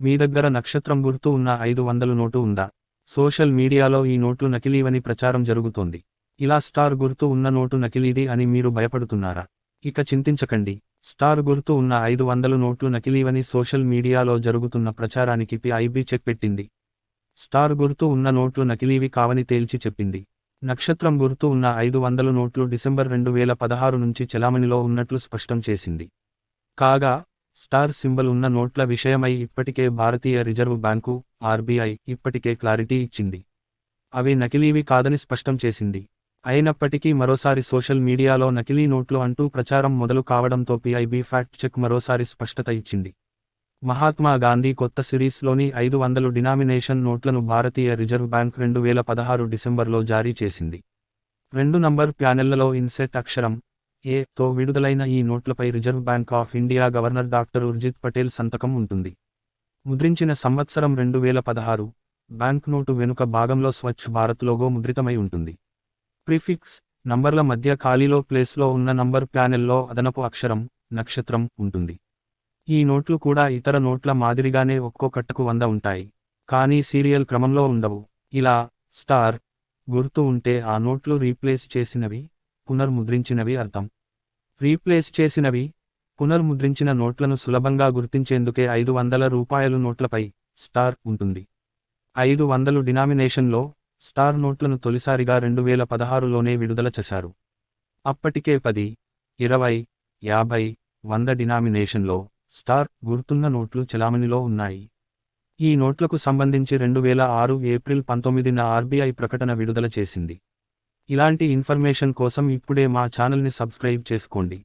మీ దగ్గర నక్షత్రం గుర్తు ఉన్న ఐదు వందలు నోటు ఉందా? సోషల్ మీడియాలో ఈ నోట్లు నకిలీవని ప్రచారం జరుగుతోంది. ఇలా స్టార్ గుర్తు ఉన్న నోటు నకిలీది అని మీరు భయపడుతున్నారా? ఇక చింతించకండి. స్టార్ గుర్తు ఉన్న ఐదు వందలు నోట్లు నకిలీవని సోషల్ మీడియాలో జరుగుతున్న ప్రచారానికి పిఐబి చెక్ పెట్టింది. స్టార్ గుర్తు ఉన్న నోట్లు నకిలీవి కావని తేల్చి చెప్పింది. నక్షత్రం గుర్తు ఉన్న ఐదు వందలు నోట్లు డిసెంబర్ రెండు వేల పదహారు నుంచి చెలామణిలో ఉన్నట్లు స్పష్టం చేసింది. కాగా స్టార్ సింబల్ ఉన్న నోట్ల విషయమై ఇప్పటికే భారతీయ రిజర్వ్ బ్యాంకు ఆర్బీఐ ఇప్పటికే క్లారిటీ ఇచ్చింది. అవి నకిలీవి కాదని స్పష్టం చేసింది. అయినప్పటికీ మరోసారి సోషల్ మీడియాలో నకిలీ నోట్లు అంటూ ప్రచారం మొదలు కావడంతో పిఐబి ఫ్యాక్ట్ చెక్ మరోసారి స్పష్టత ఇచ్చింది. మహాత్మా గాంధీ కొత్త సిరీస్లోని ఐదు వందలు డినామినేషన్ నోట్లను భారతీయ రిజర్వ్ బ్యాంక్ రెండు వేల పదహారు డిసెంబర్లో జారీ చేసింది. రెండు నంబర్ ప్యానెళ్ళలో ఇన్సెట్ అక్షరం ఏ తో విడుదలైన ఈ నోట్లపై reserve bank of India governor doctor Urjit Patel సంతకం ఉంటుంది. ముద్రించిన సంవత్సరం రెండు వేల పదహారు బ్యాంక్ నోటు వెనుక భాగంలో స్వచ్ఛ్ భారత్ లోగో ముద్రితమై ఉంటుంది. ప్రిఫిక్స్ నంబర్ల మధ్య ఖాళీలో ప్లేస్లో ఉన్న నంబర్ ప్యానెల్లో అదనపు అక్షరం నక్షత్రం ఉంటుంది. ఈ నోట్లు కూడా ఇతర నోట్ల మాదిరిగానే ఒక్కో కట్టకు వంద ఉంటాయి. కానీ సీరియల్ క్రమంలో ఉండవు. ఇలా స్టార్ గుర్తు ఉంటే ఆ నోట్లు రీప్లేస్ చేసినవి పునర్ముద్రించినవి అర్థం. రీప్లేస్ చేసినవి పునర్ముద్రించిన నోట్లను సులభంగా గుర్తించేందుకే ఐదు వందల రూపాయలు నోట్లపై స్టార్ ఉంటుంది. ఐదు వందలు డినామినేషన్లో స్టార్ నోట్లను తొలిసారిగా రెండు వేల పదహారులోనే విడుదల చేశారు. అప్పటికే పది ఇరవై యాభై వంద డినామినేషన్లో స్టార్ గుర్తున్న నోట్లు చెలామణిలో ఉన్నాయి. ఈ నోట్లకు సంబంధించి రెండు వేల ఆరు ఏప్రిల్ పంతొమ్మిదిన ఆర్బీఐ ప్రకటన విడుదల చేసింది. ఇలాంటి ఇన్ఫర్మేషన్ కోసం ఇప్పుడే మా ఛానల్ని సబ్స్క్రైబ్ చేసుకోండి.